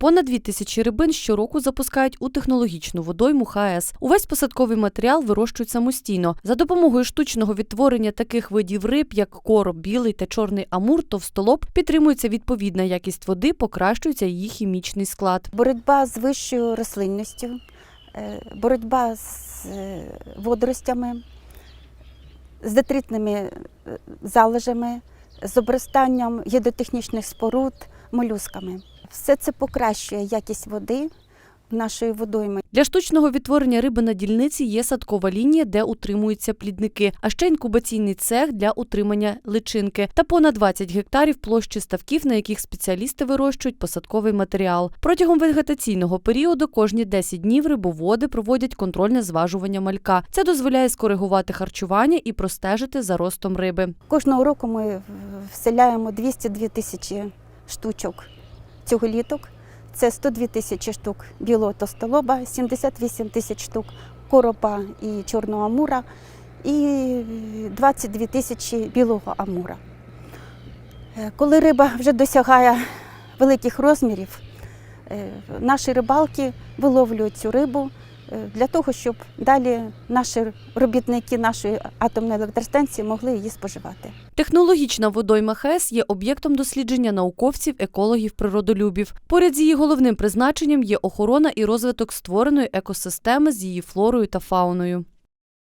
Понад дві тисячі рибин щороку запускають у технологічну водойму ХАЕС. Увесь посадковий матеріал вирощують самостійно. За допомогою штучного відтворення таких видів риб, як короб, білий та чорний амур, товстолоб, підтримується відповідна якість води, покращується її хімічний склад. Боротьба з вищою рослинністю, е, боротьба з е, водоростями, з детритними е, залежами, з обростанням гідротехнічних споруд, молюсками. Все це покращує якість води в нашої водойми. Для штучного відтворення риби на дільниці є садкова лінія, де утримуються плідники, а ще інкубаційний цех для утримання личинки та понад 20 гектарів площі ставків, на яких спеціалісти вирощують посадковий матеріал. Протягом вегетаційного періоду кожні 10 днів рибоводи проводять контрольне зважування малька. Це дозволяє скоригувати харчування і простежити за ростом риби. Кожного року ми вселяємо 202 тисячі штучок цюголіток. Це 102 тисячі штук білого тостолоба, 78 тисяч штук коропа і чорного амура і 22 тисячі білого амура. Е, Коли риба вже досягає великих розмірів, е, наші рибалки виловлюють цю рибу для того, щоб далі наші робітники нашої атомної електростанції могли її споживати. Технологічна водойма ХЕС є об'єктом дослідження науковців, екологів, природолюбів. Поряд з її головним призначенням є охорона і розвиток створеної екосистеми з її флорою та фауною.